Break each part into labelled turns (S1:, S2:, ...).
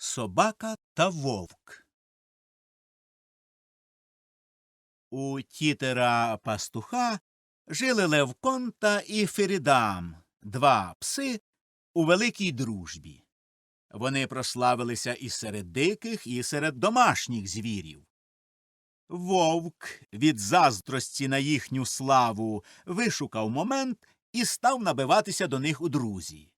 S1: Собака та вовк. У тітера пастуха жили Левкон та Іферідам, два пси у великій дружбі. Вони прославилися і серед диких, і серед домашніх звірів. Вовк від заздрості на їхню славу вишукав момент і став набиватися до них у друзі.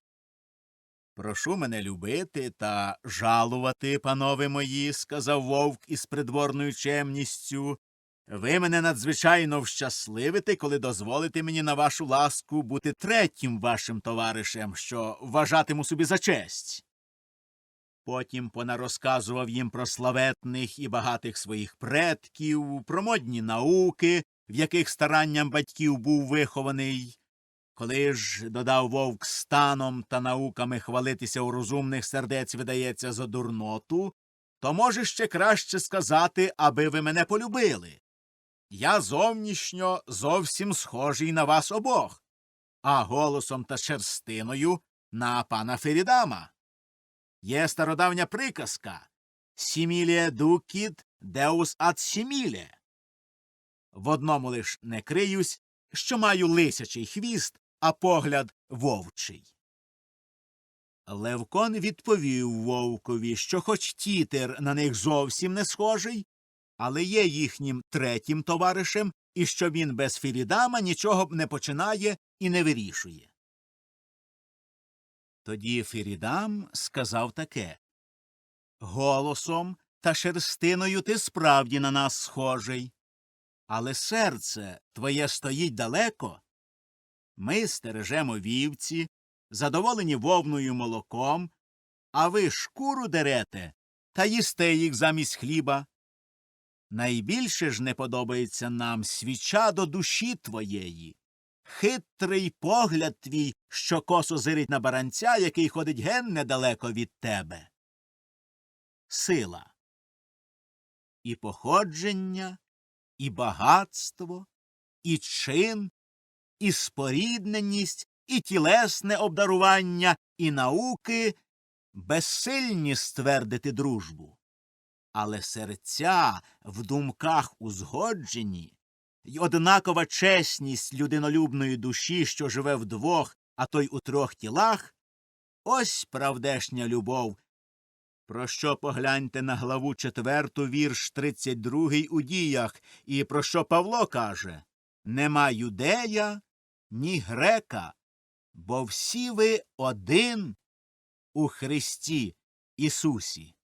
S1: Прошу мене любити та жалувати, панове мої, сказав вовк із придворною чемністю. Ви мене надзвичайно вщасливите, коли дозволите мені на вашу ласку бути третім вашим товаришем, що вважатиму собі за честь. Потім понарозказував їм про славетних і багатих своїх предків, про модні науки, в яких старанням батьків був вихований. Коли ж, додав вовк, станом та науками хвалитися у розумних сердець видається за дурноту, то може ще краще сказати, аби ви мене полюбили. Я зовнішньо зовсім схожий на вас обох, а голосом та шерстиною на пана Ферідама. Є стародавня приказка Сімілія дукіт деус ад сіміле. В одному лиш не криюсь, що маю лисячий хвіст, а погляд вовчий. Левкон відповів вовкові, що хоч тітер на них зовсім не схожий, але є їхнім третім товаришем, і що він без Філідама нічого б не починає і не вирішує. Тоді Фірідам сказав таке Голосом та шерстиною ти справді на нас схожий, але серце твоє стоїть далеко. Ми стережемо вівці, задоволені вовною молоком, а ви шкуру дерете та їсте їх замість хліба. Найбільше ж не подобається нам свіча до душі твоєї, хитрий погляд твій, що косо зирить на баранця, який ходить ген недалеко від тебе. Сила. І походження, і багатство, і чин, і спорідненість, і тілесне обдарування, і науки безсильні ствердити дружбу. Але серця в думках узгоджені, й однакова чесність людинолюбної душі, що живе в двох, а то й у трьох тілах, ось правдешня любов. Про що погляньте на главу четверту, вірш тридцять другий у діях, і про що Павло каже Нема юдея, ні грека, бо всі ви один у Христі Ісусі.